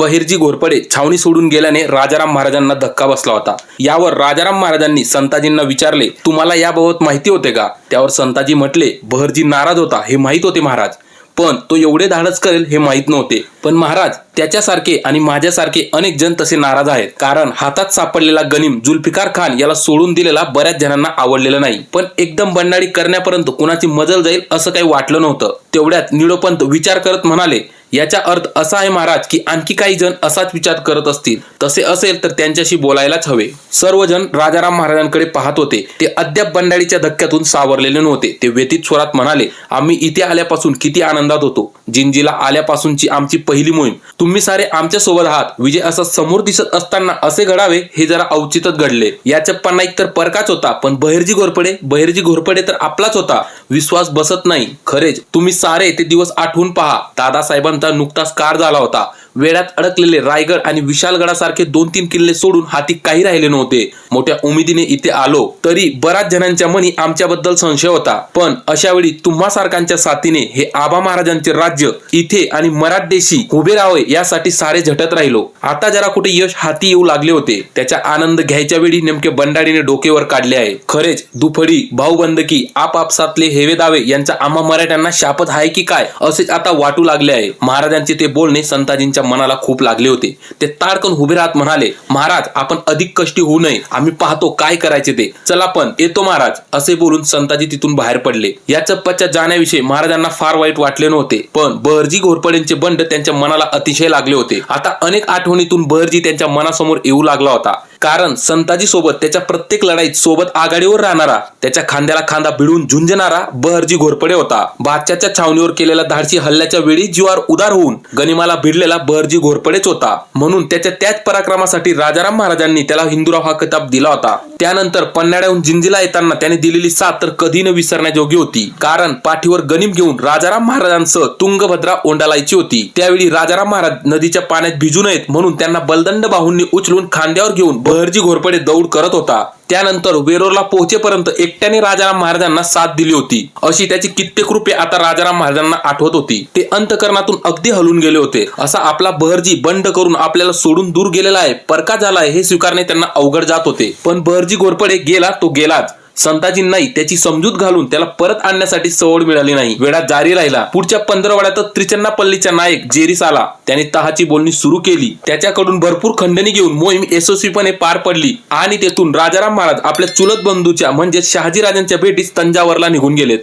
बहिर्जी घोरपडे छावणी सोडून गेल्याने राजाराम महाराजांना धक्का बसला होता. यावर राजाराम महाराजांनी संताजींना विचारले तुम्हाला याबाबत माहिती होते का? त्यावर संताजी म्हटले बहरजी नाराज होता हे माहीत होते महाराज. पण तो एवढे धाडस करेल हे माहीत नव्हते. पण महाराज त्याच्यासारखे आणि माझ्यासारखे अनेक जण तसे नाराज आहेत. कारण हातात सापडलेला गनिम जुल्फिकार खान याला सोडून दिलेला बऱ्याच जणांना आवडलेला नाही. पण एकदम बंडाळी करण्यापर्यंत कुणाची मजल जाईल असं काही वाटलं नव्हतं. तेवढ्यात निळोपंत विचार करत म्हणाले याचा अर्थ असा आहे महाराज की आणखी काही जण असाच विचार करत असतील. तसे असेल तर त्यांच्याशी बोलायलाच हवे. सर्वजण राजाराम महाराजांकडे पाहत होते. ते अद्याप बंडाळीच्या धक्क्यातून सावरलेले नव्हते. ते व्यतीत स्वरात म्हणाले आम्ही इथे आल्यापासून किती आनंदात होतो. जिंजीला आल्यापासूनची आमची पहिली मोहीम. तुम्ही सारे आमच्यासोबत आहात. विजय असा समोर दिसत असताना असे घडावे हे जरा औचितच घडले. या चप्पांना एक तर परकाच होता पण बहिर्जी घोरपडे बहिर्जी घोरपडे तर आपलाच होता. विश्वास बसत नाही. खरेच तुम्ही सारे ते दिवस आठवून पहा. दादासाहेबांना दादासाहेबांचा नुकताच कार झाला होता. वेळात अडकलेले रायगड आणि विशालगडासारखे दोन तीन किल्ले सोडून हाती काही राहिले नव्हते. मोठ्या उमेदीने इथे आलो तरी बऱ्याच जणांच्या मनी आमच्याबद्दल संशय होता. पण अशा वेळी तुम्हा सारखांच्या साथीने हे आबा महाराजांचे राज्य इथे आणि मराठदेशी उभे राहावे यासाठी सारे झटत राहिलो. आता जरा कुठे यश हाती येऊ लागले होते. त्याचा आनंद घ्यायच्या वेळी नेमके बंडाळीने डोकेवर काढले आहे. खरेच दुफडी भाऊबंदकी आपापसातले हेवे दावे यांचा आम्हा मराठ्यांना शापत आहे की काय असेच आता वाटू लागले आहे. महाराजांचे ते बोलणे संताजींच्या मनाला खूप लागले होते. ते ताडकन उभे राहत म्हणाले महाराज आपण अधिक कष्टी होऊ नये. आम्ही पाहतो काय करायचे ते. चला पण येतो महाराज असे बोलून संताजी तिथून बाहेर पडले. या चप्पाच्या जाण्याविषयी महाराजांना फार वाईट वाटले नव्हते पण बहरजी घोरपडेंचे बंड त्यांच्या मनाला अतिशय लागले होते. आता अनेक आठवणीतून बहरजी त्यांच्या मनासमोर येऊ लागला होता. कारण संताजी सोबत त्याच्या प्रत्येक लढाईत सोबत आघाडीवर राहणारा त्याच्या खांद्याला खांदा भिडून झुंजणारा बहरजी घोरपडे होता. बादशाच्या छावणीवर केलेल्या धाडसी हल्ल्याच्या वेळी जीवार उदार होऊन गनिमाला भिडलेला बहरजी घोरपडेच होता. म्हणून त्याच्या त्याच पराक्रमासाठी राजाराम महाराजांनी त्याला हिंदुराव हा किताब दिला होता. त्यानंतर पन्हाळ्याहून जिंजीला येताना त्याने दिलेली साथ तर कधी न विसरण्याजोगी होती. कारण पाठीवर गनिम घेऊन राजाराम महाराजांसह तुंगभद्रा ओंडालायची होती. त्यावेळी राजाराम महाराज नदीच्या पाण्यात भिजू नयेत म्हणून त्यांना बलदंड बाहूंनी उचलून खांद्यावर घेऊन बहरजी घोरपडे दौड करत होता. त्यानंतर वेरोरला पोहोचेपर्यंत एकट्याने राजाराम महाराजांना साथ दिली होती. अशी त्याची कित्येक रूपे आता राजाराम महाराजांना आठवत होती. ते अंतकरणातून अगदी हलून गेले होते. असा आपला बहरजी बंड करून आपल्याला सोडून दूर गेलेला आहे. परका झाला आहे हे स्वीकारणे त्यांना अवघड जात होते. पण बहरजी घोरपडे गेला तो गेलाच. संताजींनाही त्याची समजूत घालून त्याला परत आणण्यासाठी सवड मिळाली नाही. वेळा जारी राहिला. पुढच्या पंधरवड्यातच त्रिचन्नापल्लीचा नायक जेरीस आला. त्याने तहाची बोलणी सुरू केली. त्याच्याकडून भरपूर खंडणी घेऊन मोहीम यशस्वीपणे पार पडली. आणि तेथून राजाराम महाराज आपल्या चुलत बंधूच्या म्हणजे शहाजी राजांच्या भेटीस तंजावरला निघून गेलेत.